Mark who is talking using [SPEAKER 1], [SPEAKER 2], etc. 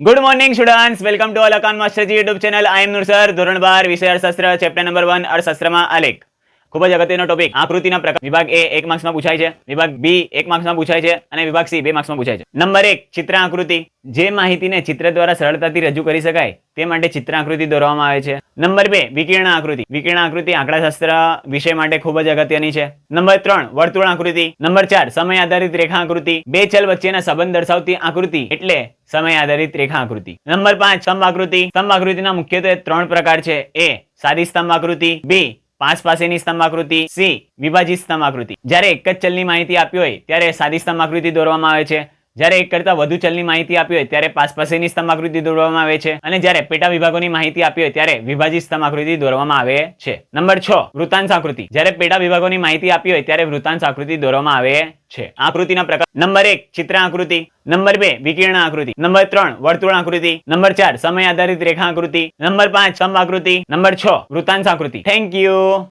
[SPEAKER 1] Good morning students welcome to Alkan Masterji YouTube channel I am Noor sir ધોરણ બાર વિષય અર્થશાસ્ત્ર chapter number one અર્થશાસ્ત્રમાં આલેખ ખૂબ જ અગત્યનો ટોપિક આકૃતિના પ્રકાર. વિભાગ એ એક માર્ક્સમાં પૂછાય છે. વિભાગ બી એક માર્ક્સમાં પૂછાય છે અને વિભાગ સી બે માર્ક્સમાં પૂછાય છે. નંબર એક ચિત્ર આકૃતિ જે માહિતીને ચિત્ર દ્વારા સરળતાથી રજૂ કરી શકાય તે માટે ચિત્ર આકૃતિ દોરવામાં આવે છે. નંબર બે વિકિરણ આકૃતિ વિકિરણ આકૃતિ આંકડાશાસ્ત્ર વિષય માટે ખૂબ જ અગત્યની છે. નંબર ત્રણ વર્તુળ આકૃતિ નંબર ચાર, સમય આધારિત રેખા આકૃતિ બે ચલ વચ્ચેના સંબંધ દર્શાવતી આકૃતિ એટલે સમય આધારિત રેખા આકૃતિ નંબર પાંચ સ્તંભ આકૃતિ સ્તંભ આકૃતિના મુખ્યત્વે ત્રણ પ્રકાર છે. એ, સાદી સ્તંભ આકૃતિ બી પાંચ પાસેની સ્તંભાકૃતિ, સી, વિભાજિત સ્તંભાકૃતિ. જ્યારે એક જ ચલની માહિતી આપી હોય, ત્યારે સાદી સ્તંભાકૃતિ દોરવામાં આવે છે. જ્યારે એક કરતા વધુ ચલની માહિતી આપી હોય, ત્યારે પાસ પાસેની સ્તંભ આકૃતિ દોરવામાં આવે છે. અને જ્યારે પેટા વિભાગોની માહિતી આપી હોય, ત્યારે વિભાજિત સ્તંભાકૃતિ દોરવામાં આવે છે. નંબર છ વૃત્તાંશ આકૃતિ જ્યારે પેટા વિભાગોની માહિતી આપી હોય, ત્યારે વૃત્તાંશ આકૃતિ દોરવામાં આવે છે. આકૃતિના પ્રકાર નંબર એક ચિત્ર આકૃતિ નંબર બે વિકિરણ આકૃતિ નંબર ત્રણ વર્તુળ આકૃતિ નંબર ચાર, સમય આધારિત રેખા આકૃતિ નંબર પાંચ સ્તંભ આકૃતિ નંબર છ વૃત્તાંશ આકૃતિ થેન્ક યુ